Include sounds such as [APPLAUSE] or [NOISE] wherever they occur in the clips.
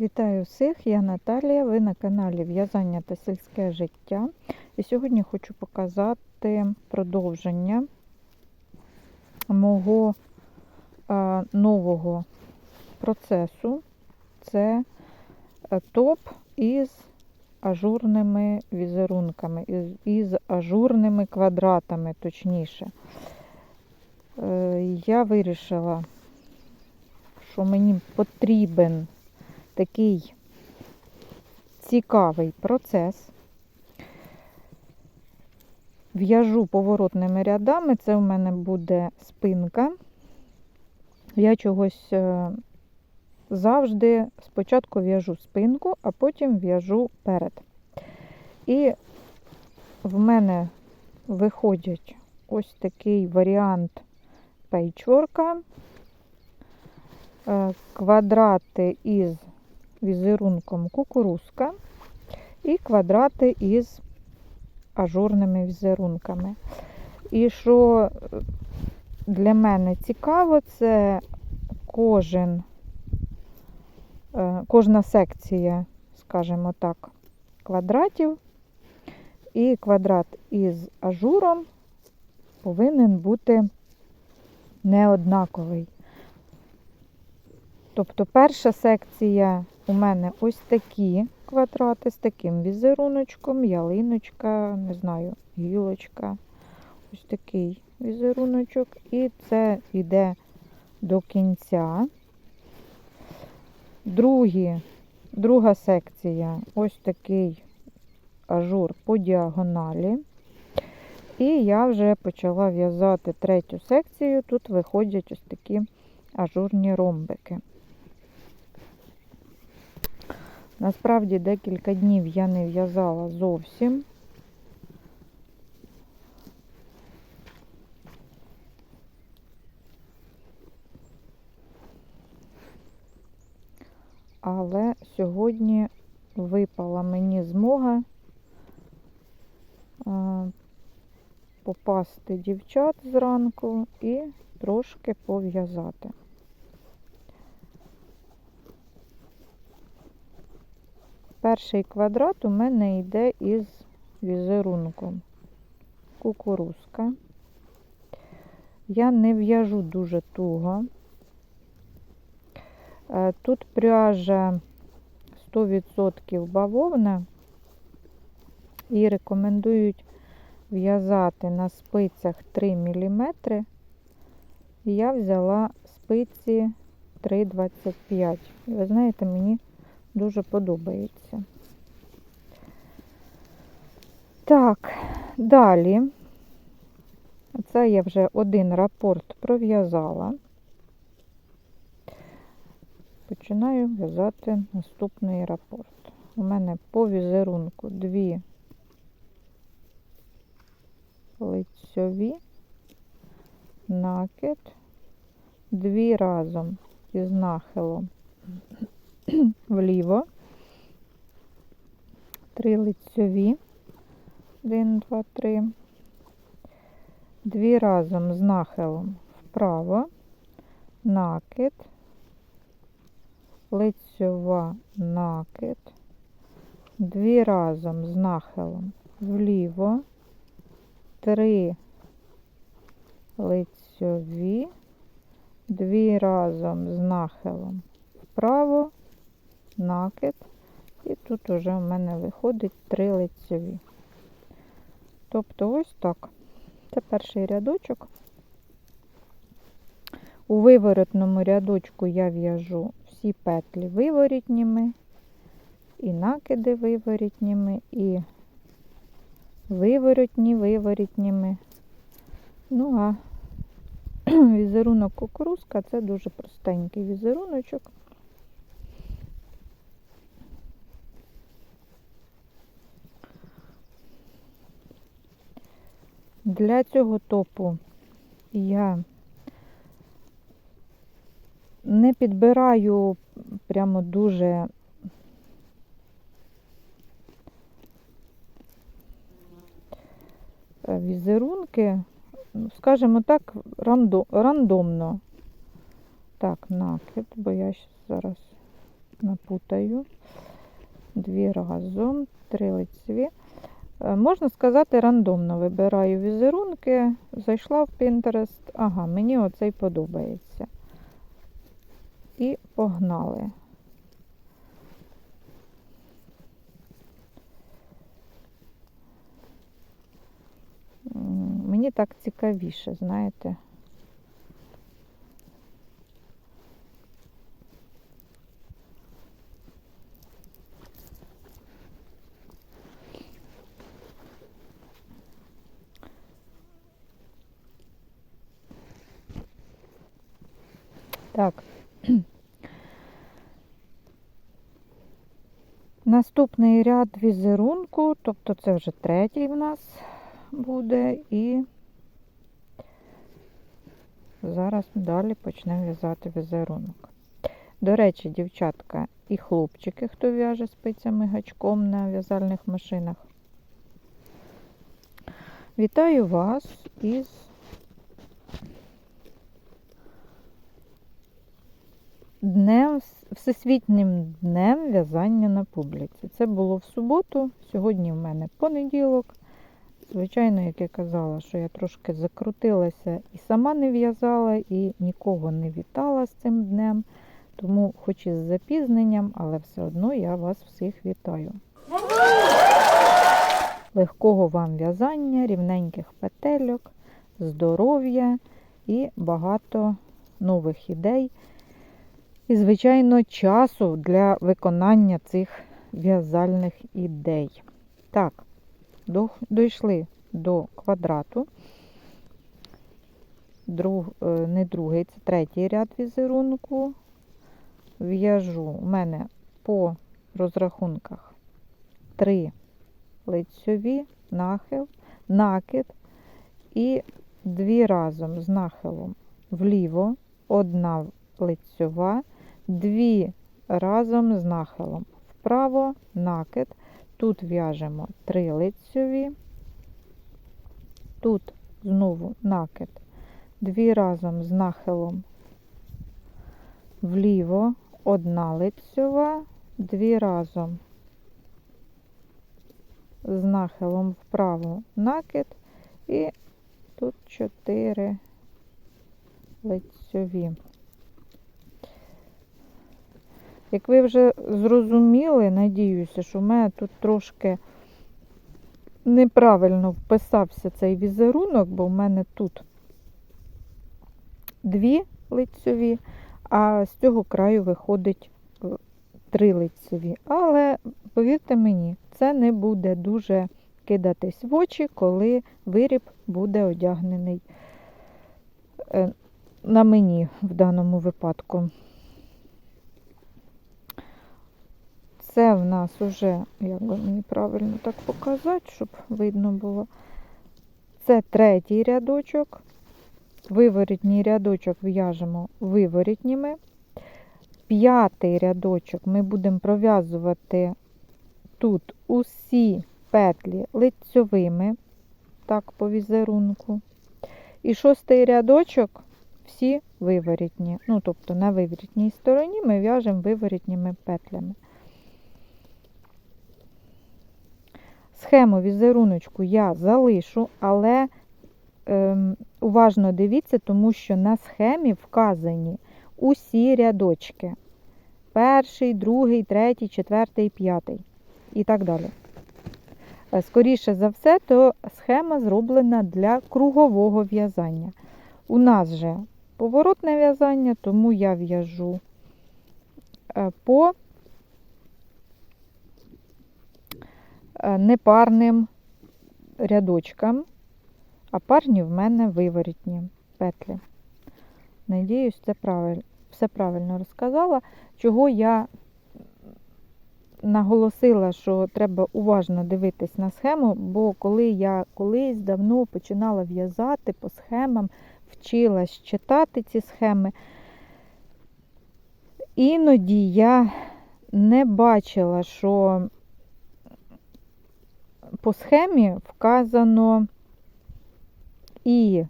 Вітаю всіх, я Наталія. Ви на каналі В'язання та сільське життя. І сьогодні хочу показати продовження мого е, нового процесу. Це е, топ із ажурними візерунками, із, із ажурними квадратами, точніше. Е, я вирішила, що мені потрібен такий цікавий процес. В'яжу поворотними рядами, це у мене буде спинка. Я чогось е, завжди спочатку в'яжу спинку, а потім в'яжу перед. І в мене виходять ось такий варіант пейчворка, е, квадрати із візерунком кукурузка і квадрати із ажурними візерунками. І що для мене цікаво, це кожен, е, кожна секція, скажімо так, квадратів, і квадрат із ажуром повинен бути неоднаковий. Тобто перша секція у мене ось такі квадрати з таким візеруночком, ялиночка, не знаю, гілочка. Ось такий візеруночок. І це йде до кінця. Другі, друга секція ось такий ажур по діагоналі. І я вже почала в'язати третю секцію. Тут виходять ось такі ажурні ромбики. Насправді декілька днів я не в'язала зовсім. Але сьогодні випала мені змога попасти дівчат зранку і трошки пов'язати. Перший квадрат у мене йде із візерунком кукурузка. Я не в'яжу дуже туго. Е, тут пряжа 100% бавовна і рекомендують в'язати на спицях 3 мм. Я взяла спиці 3,25. Ви знаєте, мені дуже подобається. Так, далі, це я вже один рапорт пров'язала. Починаю в'язати наступний рапорт. У мене по візерунку дві лицьові, накид, дві разом із нахилом вліво, три лицьові, один, два, три, дві разом з нахилом вправо, накид, лицьова накид, дві разом з нахилом вліво, три лицьові, дві разом з нахилом вправо, накид, і тут уже в мене виходить три лицьові. Тобто ось так. Це перший рядочок. У виворотному рядочку я в'яжу всі петлі виворітніми, і накиди виворітніми, і виворотні виворітніми. Ну, а [CLEARS THROAT] візерунок кукурузка це дуже простенький візеруночок. Для цього топу я не підбираю прямо дуже візерунки, скажімо так, рандомно. Так, накид, бо я зараз напутаю. Дві разом, три лицеві. Е, Можна сказати, рандомно вибираю візерунки. Зайшла в Pinterest. Ага, мені оцей подобається. І погнали. Мені так цікавіше, знаєте. Так. [CLEARS THROAT] Наступний ряд візерунку, тобто це вже третій в нас буде, і зараз далі почнемо в'язати візерунок. До речі, дівчатка і хлопчики, хто в'яже спицями гачком на в'язальних машинах. Вітаю вас із днем, Всесвітнім днем в'язання на публіці. Це було в суботу, сьогодні в мене понеділок. Звичайно, як я казала, що я трошки закрутилася і сама не в'язала, і нікого не вітала з цим днем. Тому, хоч і з запізненням, але все одно я вас всіх вітаю. Легкого вам в'язання, рівненьких петельок, здоров'я і багато нових ідей. І, звичайно, часу для виконання цих в'язальних ідей. Так, дійшли до квадрату. Друг, е, не другий, це третій ряд візерунку. В'яжу у мене по розрахунках три лицьові, нахил, накид і дві разом з нахилом вліво, одна лицьова, дві разом з нахилом. Вправо, накид. Тут в'яжемо три лицьові, тут знову накид, дві разом з нахилом вліво, одна лицьова, дві разом з нахилом вправо накид. І тут чотири лицьові. Як ви вже зрозуміли, надіюся, що в мене тут трошки неправильно вписався цей візерунок, бо в мене тут дві лицьові, а з цього краю виходить три лицьові. Але, повірте мені, це не буде дуже кидатись в очі, коли виріб буде одягнений е, на мені в даному випадку. Це в нас уже, як би мені правильно так показати, щоб видно було. Це третій рядочок. Виворітній рядочок в'яжемо виворітніми. П'ятий рядочок ми будемо пров'язувати тут усі петлі лицьовими, так, по візерунку. І шостий рядочок всі виворітні. Ну, тобто на виворітній стороні ми в'яжемо виворітніми петлями. Схему візеруночку я залишу, але ем, уважно дивіться, тому що на схемі вказані усі рядочки. Перший, другий, третій, четвертий, п'ятий і так далі. Е, Скоріше за все, то схема зроблена для кругового в'язання. У нас же поворотне в'язання, тому я в'яжу е, по непарним рядочкам, а парні в мене виворітні петлі. Надіюсь, це правиль... все правильно розказала. Чого я наголосила, що треба уважно дивитись на схему, бо коли я колись давно починала в'язати по схемам, вчилась читати ці схеми, іноді я не бачила, що по схемі вказано і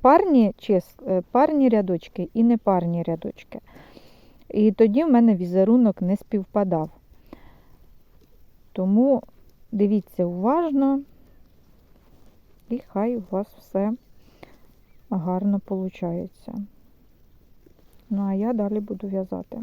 парні, чис, е, парні рядочки і непарні рядочки. І тоді в мене візерунок не співпадав. Тому дивіться уважно, і хай у вас все гарно виходить. Ну, а я далі буду в'язати.